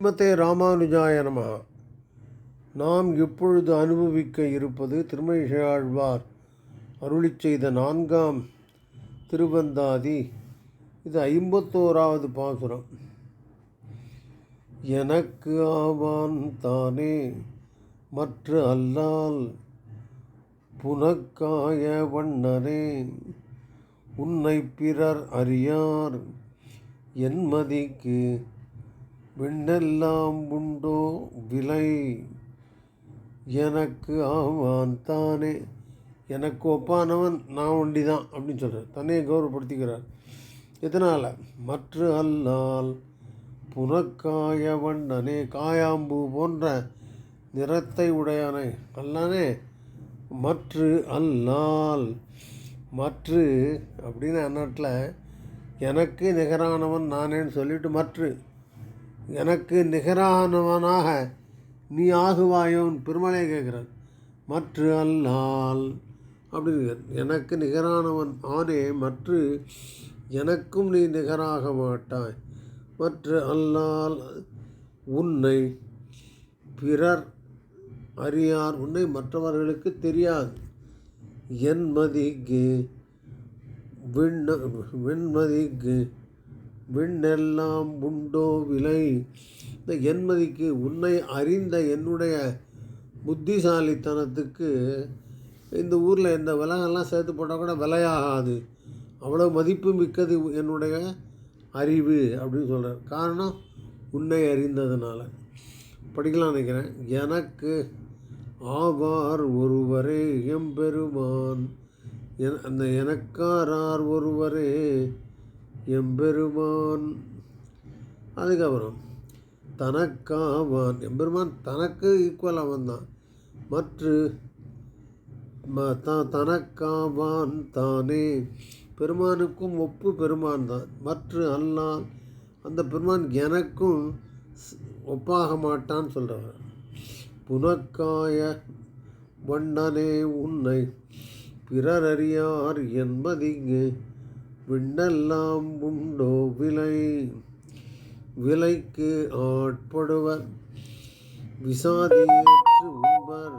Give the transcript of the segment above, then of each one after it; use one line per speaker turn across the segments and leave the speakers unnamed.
ஸ்ரீமதே ராமானுஜாய நம நாம் இப்பொழுது அனுபவிக்க இருப்பது திருமயாழ்வார் அருளி செய்த நான்காம் திருவந்தாதி. இது ஐம்பத்தோராவது பாசுரம். எனக்கு ஆவான் தானே மற்ற அல்லால் புனக்காய வண்ணனே உன்னை பிறர் அறியார் என்மதிக்கு விண்ணெல்லாம் உண்டோ? விலை? எனக்கு ஆவான் தானே. எனக்கு ஒப்பானவன் நான் ஒண்டி தான் அப்படின்னு சொல்கிறார் தன்னையை கௌரவப்படுத்திக்கிறார். இதனால் மற்ற அல்லால் புனக்காய வண்ணனே காயாம்பு போன்ற நிறத்தை உடையானே அல்லானே மற்று அல்லால் மற்று அப்படின்னு அந்நாட்டில் எனக்கு நிகரானவன் நானேன்னு சொல்லிட்டு மற்று. எனக்கு நிகரானவனாக நீ ஆகுவாயோன் பெருமலையை கேட்குறார். மற்ற அல்லால். அப்படின்னு எனக்கு நிகரானவன் ஆனே மற்ற எனக்கும் நீ நிகராக மாட்டாய். மற்ற அல்லால் உன்னை பிறர் அறியார். உன்னை மற்றவர்களுக்கு தெரியாது. என் மதிக்கு விண்ண விண்மதிக்கு விண்ணெல்லாம் உண்டோ விலை? இந்த என்மதிக்கு உன்னை அறிந்த என்னுடைய புத்திசாலித்தனத்துக்கு இந்த ஊரில் இந்த விலகெல்லாம் சேர்த்து போட்டால் கூட விலையாகாது. அவ்வளோ மதிப்பு மிக்கது என்னுடைய அறிவு அப்படின்னு சொல்கிறார் காரணம் உன்னை அறிந்ததுனால. படிக்கலாம் நினைக்கிறேன். எனக்கு ஆவார் ஒருவரே எம்பெருமான். என் அந்த எனக்காரார் ஒருவரே. எம்பெருமான். அதுக்கப்புறம் தனக்காவான். எம்பெருமான் தனக்கு ஈக்குவல் அவன் தான் மற்ற ம த தனக்காவான் தானே. பெருமானுக்கும் ஒப்பு பெருமான் தான் மற்ற அல்லால் அந்த பெருமான் எனக்கும் ஒப்பாக மாட்டான்னு சொல்கிறவர் புனக்காய வண்ணனே உன்னை பிறரறியார் என்பதிங்கு விண்ணெல்லாம் உண்டோ விலை? விலைக்கு ஆட்படுவர். விசாதியேற்று உண்பர்.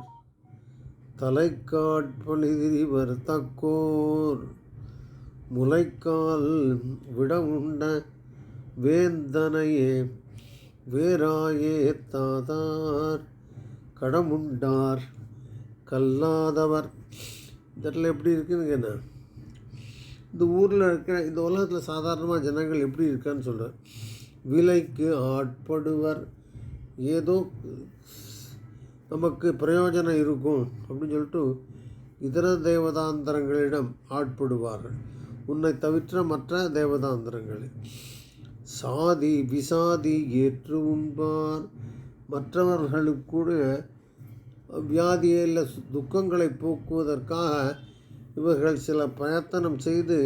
தலைக்காட்பொழிதிரிவர் தக்கோர். முளைக்கால் விட உண்ட வேந்தனையே வேறாயே தாதார். கடமுண்டார் கல்லாதவர். இதில் எப்படி இருக்குன்னு என்ன இந்த ஊரில் இருக்கிற இந்த உலகத்தில் சாதாரணமாக ஜனங்கள் எப்படி இருக்கான்னு சொல்கிறார் விலைக்கு ஆட்படுவர். ஏதோ நமக்கு பிரயோஜனம் இருக்கும் அப்படின்னு சொல்லிட்டு இதர தேவதாந்திரங்களிடம் ஆட்படுவார்கள் உன்னை தவிர மற்ற தேவதாந்திரங்களில் சாதி விசாதி ஏற்று உண்பார். மற்றவர்களுக்கு கூட வியாதியில் துக்கங்களை போக்குவதற்காக இவர்கள் சில பிரயத்தனம் செய்து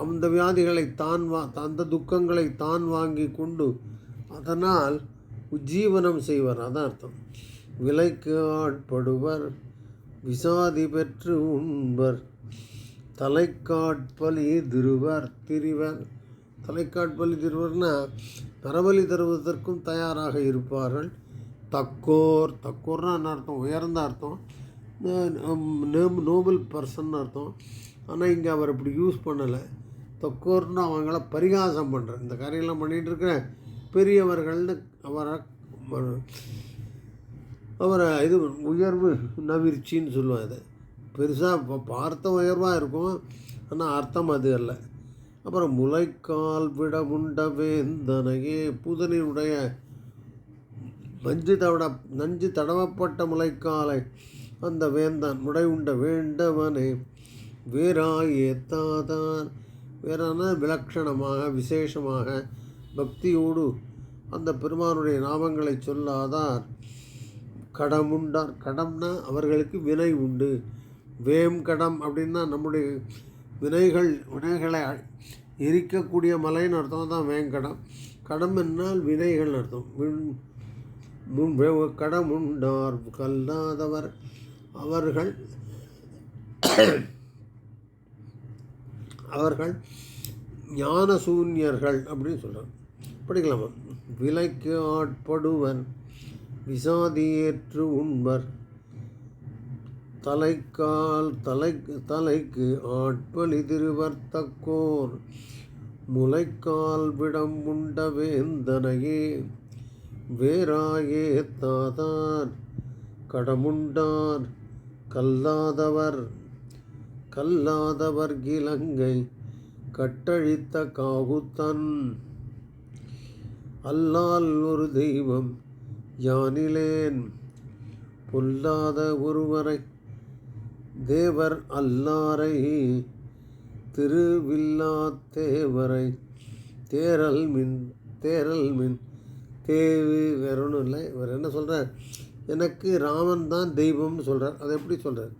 அந்த வியாதிகளை தான் வா அந்த துக்கங்களை தான் வாங்கி கொண்டு அதனால் உஜ்ஜீவனம் செய்வர். அதான் அர்த்தம். விலைக்கு ஆட்படுவர் விசாதி பெற்று உண்பர் தலைக்காட்பலி திருவர் திரிவர். தலைக்காட்பலி திருவர்னா நரபலி தருவதற்கும் தயாராக இருப்பார்கள். தக்கோர் தக்கோர்னா என்ன அர்த்தம்? உயர்ந்த அர்த்தம். நோபல் பர்சன் அர்த்தம். ஆனால் இங்கே அவர் இப்படி யூஸ் பண்ணலை. தக்கோர்னு அவங்கள பரிகாசம் பண்ணுறேன் இந்த காரியெல்லாம் பண்ணிகிட்டு இருக்கிறேன். பெரியவர்கள்னு அவரை அவரை இது உயர்வு நவிர்ச்சின்னு சொல்லுவாங்க இதை. பெருசாக பார்த்த உயர்வாக இருக்கும். ஆனால் அர்த்தம் அது அல்ல. அப்புறம் முளைக்கால் விட உண்ட வேந்தனையே புதனினுடைய நஞ்சு தவிட நஞ்சு தடவப்பட்ட முளைக்காலை அந்த வேந்தான் முடை உண்ட வேண்டவனே வேறாயேத்தாதான் வேறான விலட்சணமாக விசேஷமாக பக்தியோடு அந்த பெருமானுடைய நாமங்களை சொல்லாதார். கடமுண்டார் கடம்னா அவர்களுக்கு வினை உண்டு. வேம் கடம் அப்படின்னா நம்முடைய வினைகள் வினைகளை எரிக்கக்கூடிய மலைன்னு அர்த்தம் தான் வேங்கடம் கடம். என்னால் வினைகள் அர்த்தம். முன் கடமுண்டார் கல்லாதவர். அவர்கள் அவர்கள் ஞானசூன்யர்கள் அப்படின்னு சொல்கிறான் படிக்கலாமா? விலைக்கு ஆட்படுவர் விசாதியேற்று உண்பர். தலைக்கால் தலை தலைக்கு ஆட்பலி திருவர்த்தக்கோர். முளைக்கால் விடம் உண்ட வேந்தனையே வேறாயே தாதார். கடமுண்டார் கல்லாதவர் கல்லாதவர் இலங்கை கட்டழித்த காகுத்தன். அல்லால் ஒரு தெய்வம் யானிலேன் பொல்லாத ஒருவரை தேவர் அல்லாரை திருவில்லாத்தேவரை தேரல் மின் தேரல் மின் தேவி வேற ஒன்றும் இல்லை இவர் என்ன சொல்கிறார் எனக்கு ராமன் தான் தெய்வம்னு சொல்கிறார் அதை எப்படி சொல்கிறார்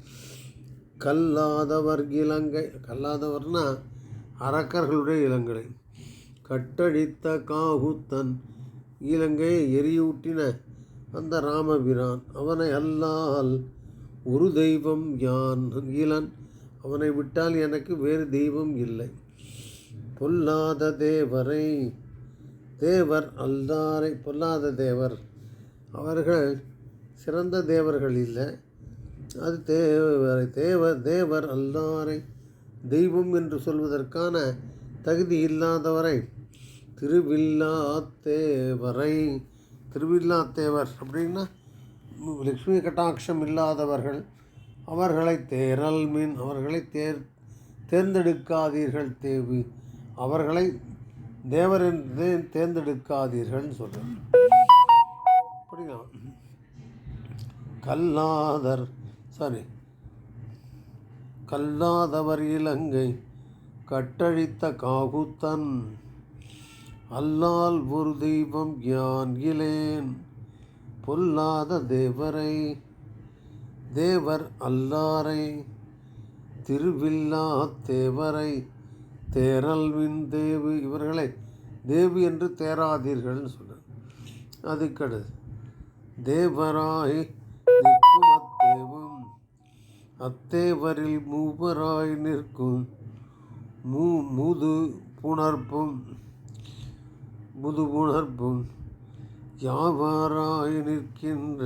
கல்லாதவர் இலங்கை கல்லாதவர்னா அரக்கர்களுடைய இளங்கலை கட்டழித்த காகுத்தன் இலங்கையை எரியூட்டின அந்த ராமபிரான். அவனை அல்லால் ஒரு தெய்வம் யான்? ஈலன் அவனை விட்டால் எனக்கு வேறு தெய்வம் இல்லை. பொல்லாத தேவரை தேவர் அல்லாரை பொல்லாத தேவர். அவர்கள் சிறந்த தேவர்கள் இல்லை. அது தேவரை தேவர் தேவர் அல்லாரை தெய்வம் என்று சொல்வதற்கான தகுதி இல்லாதவரை திருவில்லாத்தேவரை திருவில்லாத்தேவர் அப்படின்னா லக்ஷ்மி கட்டாட்சம் இல்லாதவர்கள் அவர்களை தேரல் மீன் அவர்களை தேர் தேர்ந்தெடுக்காதீர்கள் தேவி அவர்களை தேவர் என்று தேர்ந்தெடுக்காதீர்கள்னு சொல்கிறேன் கல்லாதர் சாரி கல்லாதவர் இலங்கை கட்டழித்த காகுத்தன். அல்லால் ஒரு தெய்வம் யான் இலேன் பொல்லாத தேவரை. தேவர் அல்லாரை திருவில்லா தேவரை. தேரல்வின் தேவி இவர்களை தேவி என்று தேராதீர்கள்னு சொல்கிறார் அதுக்கடுத்து தேவராய் அத்தேவரில் மூவராய் நிற்கும் மூ முது புணர்ப்பும் முது புணர்ப்பும் யாவாராய் நிற்கின்ற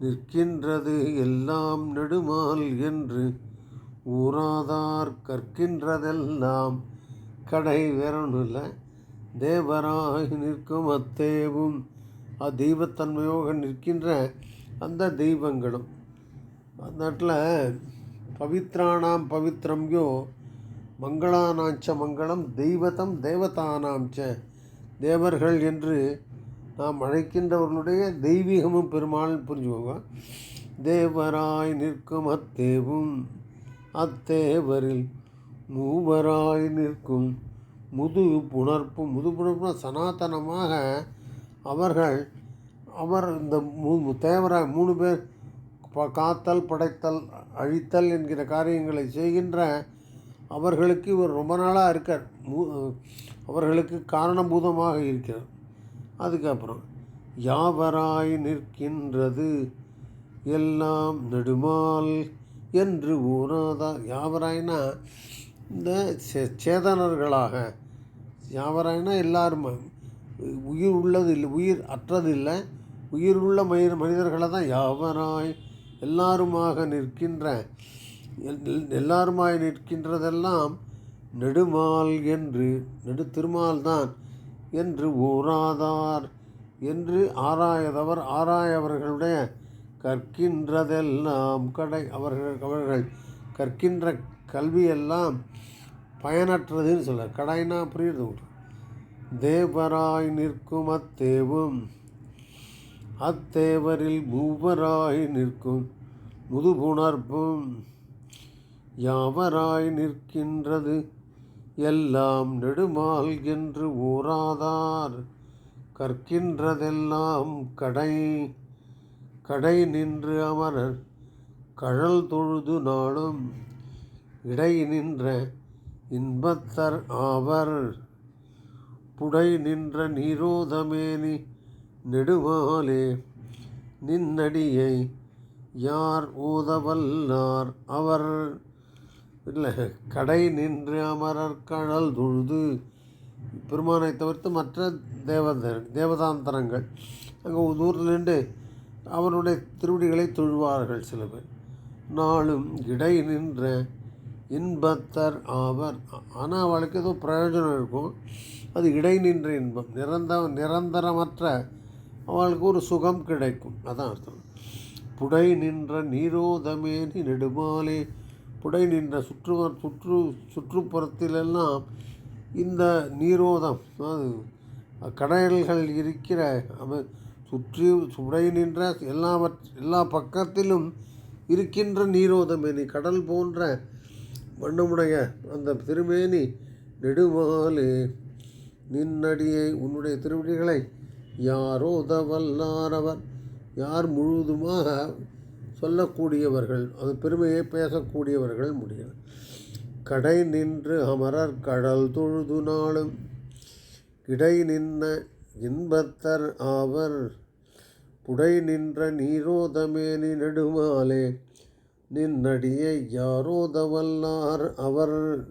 நிற்கின்றது எல்லாம் நெடுமால் என்று ஊராதார் கற்கின்றதெல்லாம் கடை வேறொன்றும் தேவராய் நிற்கும் அத்தேவும் அதீபத்தன்மையோக நிற்கின்ற அந்த தெய்வங்களும் அந்த இடத்துல பவித்ராணாம் பவித்ரம்யோ மங்களானாச்ச மங்களம் தெய்வத்தம் தேவதானாம்ச்ச தேவர்கள் என்று நாம் அழைக்கின்றவர்களுடைய தெய்வீகமும் பெருமாள் புரிஞ்சுக்கோங்க. தேவராய் நிற்கும் அத்தேவும் அத்தேவரில் மூவராய் நிற்கும் முது புணர்ப்பு. முது புணர்ப்புனா சனாதனமாக அவர்கள் அவர் இந்த மூ தேவராய் மூணு பேர் காத்தல் படைத்தல் அழித்தல் என்கிற காரியங்களை செய்கின்ற அவர்களுக்கு இவர் ரொம்ப நாளாக இருக்கார். மூ அவர்களுக்கு காரணபூதமாக இருக்கிறார். அதுக்கப்புறம் யாவராய் நிற்கின்றது? எல்லாம் நெடுமால் என்று ஊராதா யாவராய்னா இந்த சே சேதனர்களாக யாவராய்னா எல்லாரும் உயிர் உள்ளது இல்லை உயிர் அற்றது இல்லை உயிர் உள்ள மயிர் மனிதர்களை தான் யாவராய் எல்லாருமாக நிற்கின்ற எல்லாருமாய் நிற்கின்றதெல்லாம் நெடுமால் என்று நெடு திருமால்தான் என்று ஊராதார் என்று ஆராயதவர் ஆராயவர்களுடைய கற்கின்றதெல்லாம் கடை அவர்கள் அவர்கள் கற்கின்ற கல்வியெல்லாம் பயனற்றதுன்னு சொல்ல கடைனா புரியுது தேவராய் நிற்கும் அத்தேவும் அத்தேவரில் மூவராய் நிற்கும் முதுபுணர்ப்பும் யாவராய் நிற்கின்றது எல்லாம் நெடுமால் என்று ஊராதார் கற்கின்றதெல்லாம் கடை கடை நின்று அமரர் கழல் தொழுது நாளும் இடை நின்ற இன்பத்தர் ஆவர். புடை நின்ற நீரோதமேனி நெடுவாலே நின்னடியை யார் ஊதவல்லார் அவர்? இல்லை கடை நின்று அமரர் கழல் தொழுது. பெருமானை தவிர்த்து மற்ற தேவத தேவதாந்தரங்கள். அங்கே தூரத்தில் நின்று அவருடைய திருவடிகளை தொழுவார்கள் சில பேர். நாளும் இடை நின்ற இன்பத்தர் ஆவர். ஆனால் அவளுக்கு ஏதோ பிரயோஜனம் இருக்கும். அது இடை நின்ற இன்பம். நிரந்த நிரந்தரமற்ற அவளுக்கு ஒரு சுகம் கிடைக்கும். அதான் அர்த்தம். புடை நின்ற நீரோதமேனி நெடுமாலே புடை நின்ற சுற்று சுற்று சுற்றுப்புறத்திலெல்லாம் இந்த நீரோதம் அது கடல்கள் இருக்கிற அவ சுற்றி சுடை நின்ற எல்லா எல்லா பக்கத்திலும் இருக்கின்ற நீரோதமேனி கடல் போன்ற வண்ணமுடைய அந்த திருமேனி நெடுமாலே. நின்னடியை உன்னுடைய திருவடிகளை யாரோ வல்லாரவர் யார் முழுதுமாக சொல்லக்கூடியவர்கள் அது பெருமையை பேசக்கூடியவர்கள் முடியும் கடை நின்று அமரர் கடல் தொழுது நாளும் இடை நின்ற இன்பத்தர் ஆவர். புடை நின்ற நீரோதமேனி நெடுமாலே. நின்னடியை யாரோதவல்லார் அவர்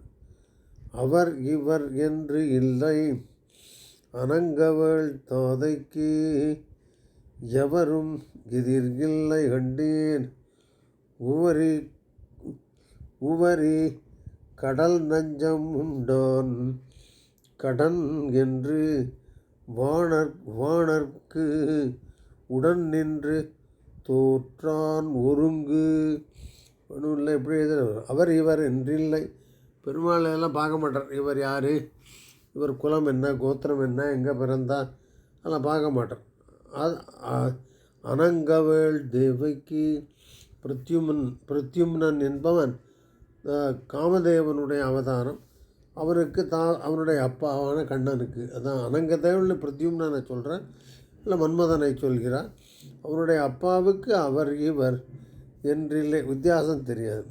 அவர் இவர் என்று இல்லை. அனங்கவள் தாதைக்கு எவரும் எதிர்கில்லை கண்டேன். உவரி உவரி கடல் நஞ்சம் உண்டான். கடன் என்று வாணர் வாணர்க்கு உடன் நின்று தோற்றான் ஒருங்கு. ஒன்றும் இல்லை எப்படி எழுதுற அவர் இவர் என்றில்லை. பெருமாள் எல்லாம் பார்க்க மாட்டார். இவர் யார்? இவர் குலம் என்ன கோத்திரம் என்ன எங்கே பிறந்தா அதெல்லாம் பார்க்க மாட்டார் அது அனங்கவேள் தேவைக்கு பிரத்யுமன் பிரத்யும்னன் என்பவன் காமதேவனுடைய அவதாரம். அவருக்கு தா அவனுடைய அப்பாவான கண்ணனுக்கு. அதான் அனங்கதேவன் பிரத்யும்னனை சொல்கிறேன் இல்லை மன்மதனை சொல்கிறார். அவருடைய அப்பாவுக்கு அவர் இவர் என்றில்லை வித்தியாசம் தெரியாது.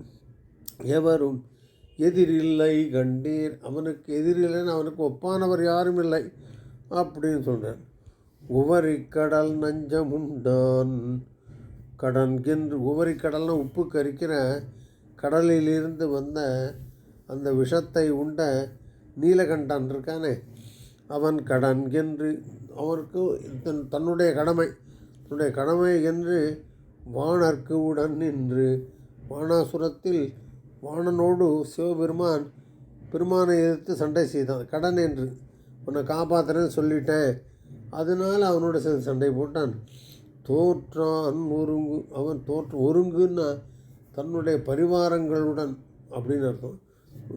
எவரும் எதிரில்லை கண்டீர். அவனுக்கு எதிரில்லைன்னு அவனுக்கு ஒப்பானவர் யாரும் இல்லை அப்படின்னு சொல்கிறார் உவரி கடல் நஞ்சம் உண்டான் கடன் என்று உவரி கடல்னு உப்பு கரிக்கிற கடலிலிருந்து வந்த அந்த விஷத்தை உண்ட நீலகண்டன் இருக்கானே அவன் கடன் என்று அவருக்கு தன் தன்னுடைய கடமை தன்னுடைய கடமை என்று வானர்க்கு உடன் நின்று வானாசுரத்தில் வாணனோடு சிவபெருமான் பெருமானை எதிர்த்து சண்டை செய்தான். கடன் என்று உன்னை காப்பாற்றுறேன்னு சொல்லிட்டேன். அதனால அவனோட சேர்ந்து சண்டை போட்டான். தோற்றான் ஒருங்கு அவன் தோற்று ஒருங்குன்னா தன்னுடைய பரிவாரங்களுடன் அப்படின்னு அர்த்தம்.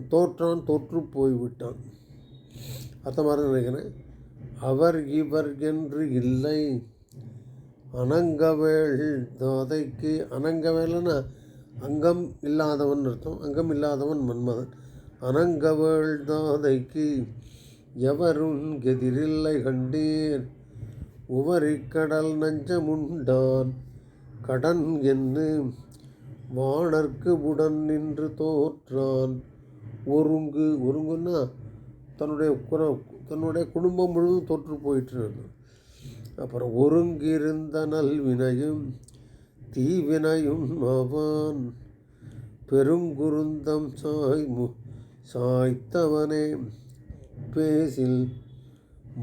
தோற்றான் தோற்று போய்விட்டான். அர்த்தமாக நினைக்கிறேன். அவர் இவர் என்று இல்லை. அனங்கவேள் தோதைக்கு அனங்கவேலன்னா அங்கம் இல்லாதவன் அர்த்தம். அங்கம் இல்லாதவன் மன்மதன். அனங்கவள் தாதைக்கு எவரும் கெதிரில்லை கண்டீர்? உவரிக்கடல் நஞ்சமுண்டான். கடன் என்று வாணர்க்கு உடன் நின்று தோற்றான். ஒருங்கு ஒருங்குன்னா தன்னுடைய குர- தன்னுடைய குடும்பம் முழுவதும் தோற்று போயிட்டு அப்புறம் ஒருங்கிருந்த நல்வினையும் தீவினையுண்மவான் பெருங்குருந்தம் சாய்மு சாய்த்தவனே. பேசில்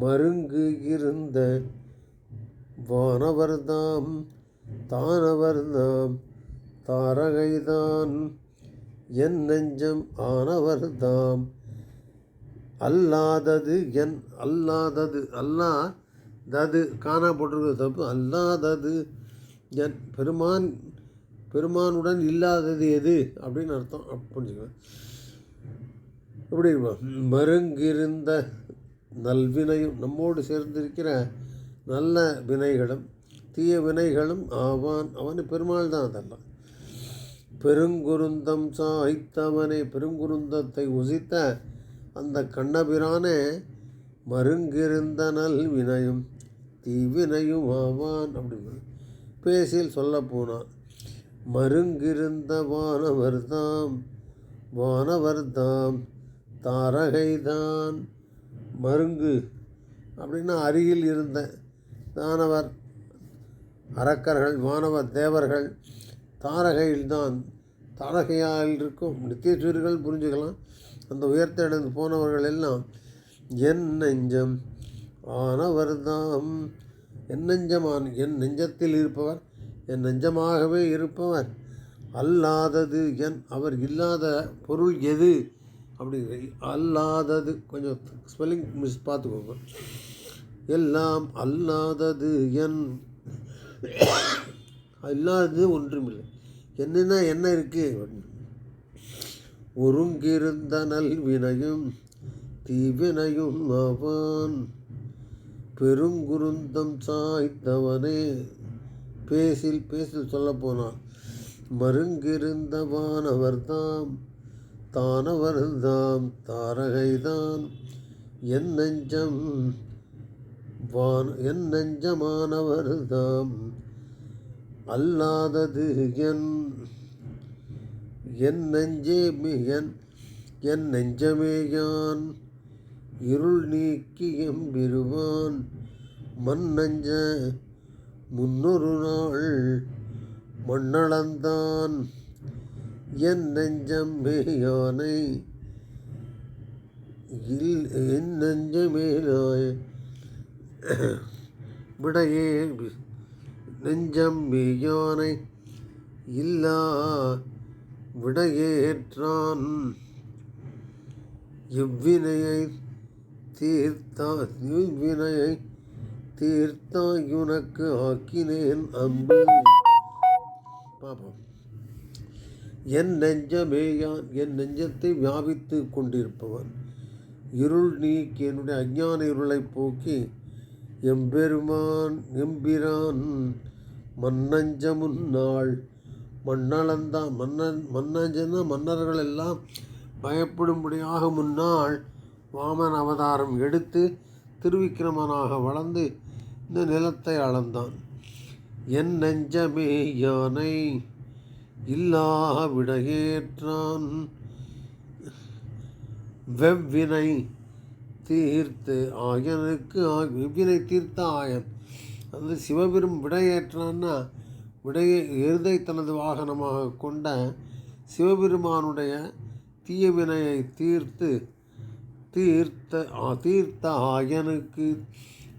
மருங்கு இருந்த வானவர்தாம் தானவர்தாம் தாரகைதான். என் நெஞ்சம் ஆனவர்தாம் அல்லாதது என் அல்லாதது அல்லா தது காணா தப்பு அல்லாதது. என் பெருமான் பெருமானுடன் இல்லாதது எது? அப்படின்னு அர்த்தம். அப்ப புரிஞ்சுக்கலாம் எப்படி மருங்கிருந்த நல்வினையும் நம்மோடு சேர்ந்திருக்கிற நல்ல வினைகளும் தீய வினைகளும் ஆவான். அவனு பெருமாள் தான் அதெல்லாம். பெருங்குருந்தம் சாய்த்தவனை பெருங்குருந்தத்தை உசித்த அந்த கண்ணபிரானே மருங்கிருந்த நல்வினையும் தீவினையும் ஆவான். அப்படின்னு பேசில் சொல்ல போனான் மருங்கிருந்த வானவர்தாம் வானவர்தாம் தாரகைதான் மருங்கு? அப்படின்னா அருகில் இருந்த தானவர் அரக்கர்கள் வானவர் தேவர்கள் தாரகையில்தான் தாரகையால் இருக்கும். நித்தியசூரியர்கள் புரிஞ்சுக்கலாம். அந்த உயர்த்தடைந்து போனவர்கள் எல்லாம் என் நெஞ்சம் ஆனவர்தாம் என் நெஞ்சமான் என் நெஞ்சத்தில் இருப்பவர் என் நெஞ்சமாகவே இருப்பவர் அல்லாதது என் அவர் இல்லாத பொருள் எது? அப்படி அல்லாதது கொஞ்சம் ஸ்பெல்லிங் மிஸ் பார்த்துக்கோங்க. எல்லாம் அல்லாதது என். இல்லாதது ஒன்றுமில்லை. என்னென்ன என்ன இருக்குது ஒருங்கிருந்த நல்வினையும் தீவினையும் அவன் பெருங்குருந்தம் சாய்த்தவனே பேசில் பேசில் சொல்ல போனான் மருங்கிருந்தவானவர்தாம் தானவர்தாம் தாரகைதான். என் நெஞ்சம் வான் என் நெஞ்சமானவர்தாம் அல்லாதது என் என் நெஞ்சே என் என் நெஞ்சமேயான் இருள் நீக்கி எம்பிருவான் மண்ணஞ்ச முன்னொரு நாள் மண்ணளந்தான். என் நெஞ்சம் மேயானை இல் என் நெஞ்சமேலாய் விடையே நெஞ்சம் மேயானை இல்லா விடையேற்றான். எவ்வினையை தீர்த்தா வினையை தீர்த்தாய் உனக்கு ஆக்கினேன் அன்பு பாப்போம். என் நெஞ்சமேயான் என் நெஞ்சத்தை வியாபித்து கொண்டிருப்பவன். இருள் நீக்கி என்னுடைய அஞ்ஞான இருளை போக்கி எம்பெருமான் எம்பிரான். மன்னஞ்ச முன்னாள் மன்னளந்தான் மன்னன் மன்னஞ்சன மன்னர்கள் எல்லாம் பயப்படும்படியாக முன்னாள். வாமன் அவதாரம் எடுத்து திருவிக்கிரமனாக வளர்ந்து இந்த நிலத்தை அளந்தான். என் நெஞ்சமே யானை இல்லா விடையேற்றான். வெவ்வினை தீர்த்து ஆயனுக்கு வெவ்வினை தீர்த்த ஆயன். அது சிவபெரும் விடையேற்றான்னா விடையை எருதை தனது வாகனமாக கொண்ட சிவபெருமானுடைய தீய வினையை தீர்த்து தீர்த்த தீர்த்த ஆயனுக்கு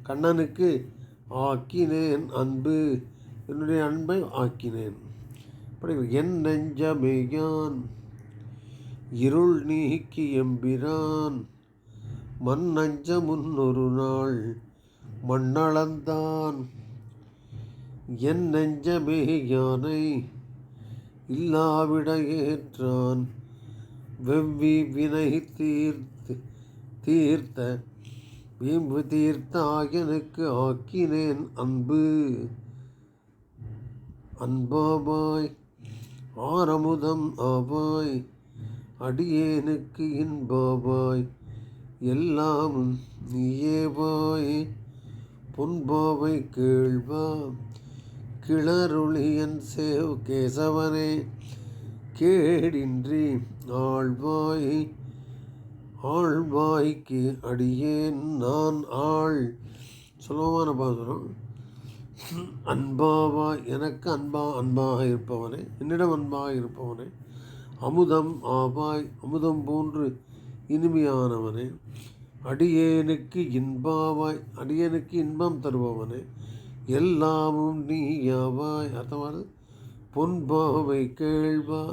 கண்ணனுக்கு ஆக்கினேன் அன்பு. என்னுடைய அன்பை ஆக்கினேன். அப்படி என் நெஞ்சமேயான் இருள் நீக்கி எம்பிரான் மண் நஞ்ச முன்னொரு நாள் மண்ணளந்தான். என் நெஞ்சமே யானை இல்லாவிட ஏற்றான் வெவ்வி வினை தீர்த்த தீர்த்த வீம்பு தீர்த்த ஆயனுக்கு ஆக்கினேன் அன்பு. அன்பாபாய் ஆரமுதம் ஆவாய் அடியேனுக்கு இன்பாபாய் எல்லாம் நீயேவாய். பொன்பாவை கேள்வா கிளருளியன் சேவ் கேசவனே கேடின்றி ஆழ்வாய் ஆழ்வாய்க்கு அடியேன் நான் ஆள். சுலபமான பாசுரம். அன்பாவா எனக்கு அன்பா அன்பாக இருப்பவனே என்னிடம் அன்பாக இருப்பவனே அமுதம் ஆவாய் அமுதம் போன்று இனிமையானவனே அடியேனுக்கு இன்பாவாய் அடியனுக்கு இன்பம் தருபவனே எல்லாமும் நீயாவாய். அர்த்தமானது? பொன்பாவை கேள்வா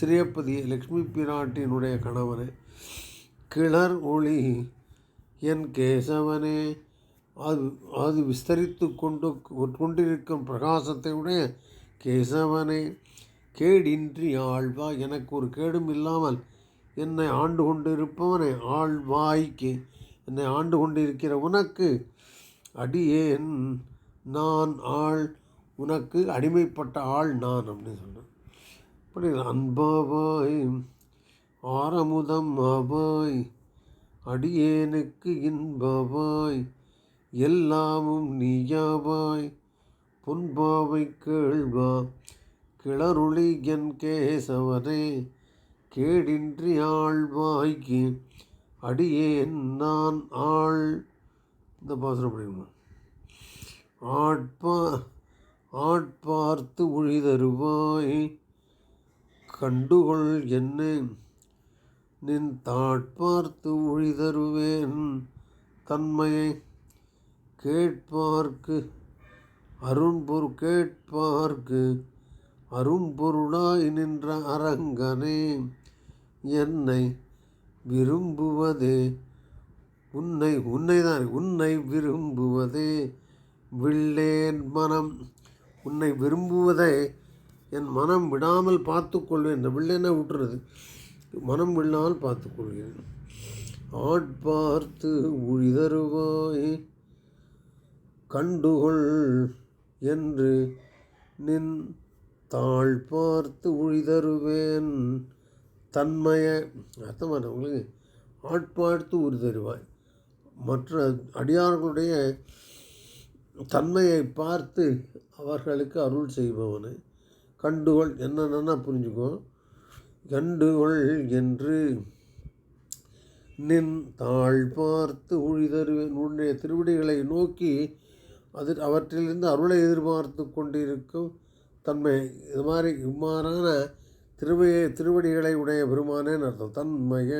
சிறியப்பதி லக்ஷ்மி பிராட்டினுடைய கணவனே கிளர் ஒளி என் கேசவனே. அது அது விஸ்தரித்து கொண்டு கொண்டிருக்கும் பிரகாசத்தை உடைய கேசவனே. கேடின்றி ஆழ்வா எனக்கு ஒரு கேடும் இல்லாமல் என்னை ஆண்டு கொண்டிருப்பவனே ஆழ்வாய்க்கு என்னை ஆண்டு கொண்டிருக்கிற உனக்கு அடியேன். நான் ஆள் உனக்கு அடிமைப்பட்ட ஆள் நான் அப்படின்னு சொன்னேன் அப்படி அன்பாவாய் ஆரமுதம் ஆவாய் அடியேனுக்கு இன்பாவாய் எல்லாமும் நீயாவாய் புன்பாவை கேள்வா கிளருளி என் கேசவரே கேடின்றி ஆழ்வாய்க்கு அடியேன் நான் ஆள். இந்த பாசனம் படிக்கணும். ஆட்பா ஆட்பார்த்து ஒழிதருவாய் கண்டுகொள் என்ன. நின் தாட்பார்த்து உழிதருவேன். தன்மையை கேட்பார்க்கு அருண்பொரு கேட்பார்க்கு அரும்பொருளாய் நின்ற அரங்கனே என்னை விரும்புவதே உன்னை உன்னை தான் உன்னை விரும்புவதே வில்லேன் மனம் உன்னை விரும்புவதை என் மனம் விடாமல் பார்த்து கொள்வேன் இந்த வில்லேனை விட்டுறது மனம் விடாமல் பார்த்து கொள்கிறேன் ஆட்பார்த்து உழிதருவாய் கண்டுகொள் என்று நின் தாழ் பார்த்து உழிதருவேன். தன்மைய அர்த்தமான உங்களுக்கு? ஆட்பார்த்து உரிதருவாய் மற்ற அடியார்களுடைய தன்மையை பார்த்து அவர்களுக்கு அருள் செய்பவனை. கண்டுகொள் என்னென்னா புரிஞ்சுக்கோ. கண்டுகொள் என்று நின் தாழ் பார்த்து உழிதருவேன். உன்னுடைய திருவிடிகளை நோக்கி அது அவற்றிலிருந்து அருளை எதிர்பார்த்து கொண்டிருக்கும் தன்மை. இது மாதிரி இவ்வாறான திருவைய திருவடிகளை உடைய பெருமானேன்னு அர்த்தம். தன்மைய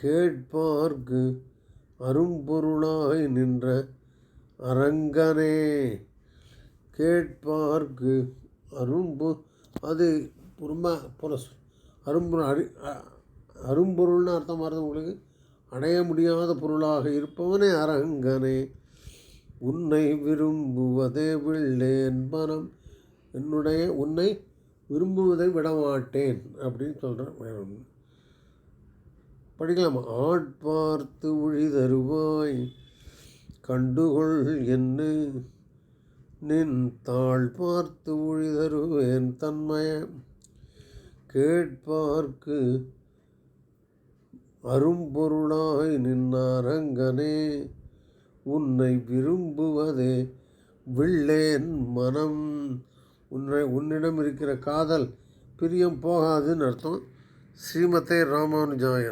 கேட்பார்க்கு அரும்பொருளாய் நின்ற அரங்கனே. கேட்பார்க்கு அரும்பு அது புறமா புரஸ் அரும்பு அரி அரும்பொருள்னு அர்த்தம் வருது உங்களுக்கு? அடைய முடியாத பொருளாக இருப்பவனே அரங்கனே. உன்னை விரும்புவதே வில்லேன் மனம். என்னுடைய உன்னை விரும்புவதை விடமாட்டேன் அப்படின்னு சொல்கிறேன் வேற ஒன்று படிக்கலாமா ஆட்பார்த்து உழி தருவாய். கண்டுகொள் என்ன. நின் தாழ் பார்த்து உழி தருவேன் தன்மய கேட்பார்க்கு. அரும்பொருளாய் நின்னாரங்கனே உன்னை விரும்புவதே வில்லேன் மனம். உன்னை உன்னிடம் இருக்கிற காதல் பிரியம் போகாதுன்னு அர்த்தம். ஸ்ரீமதே ராமானுஜாய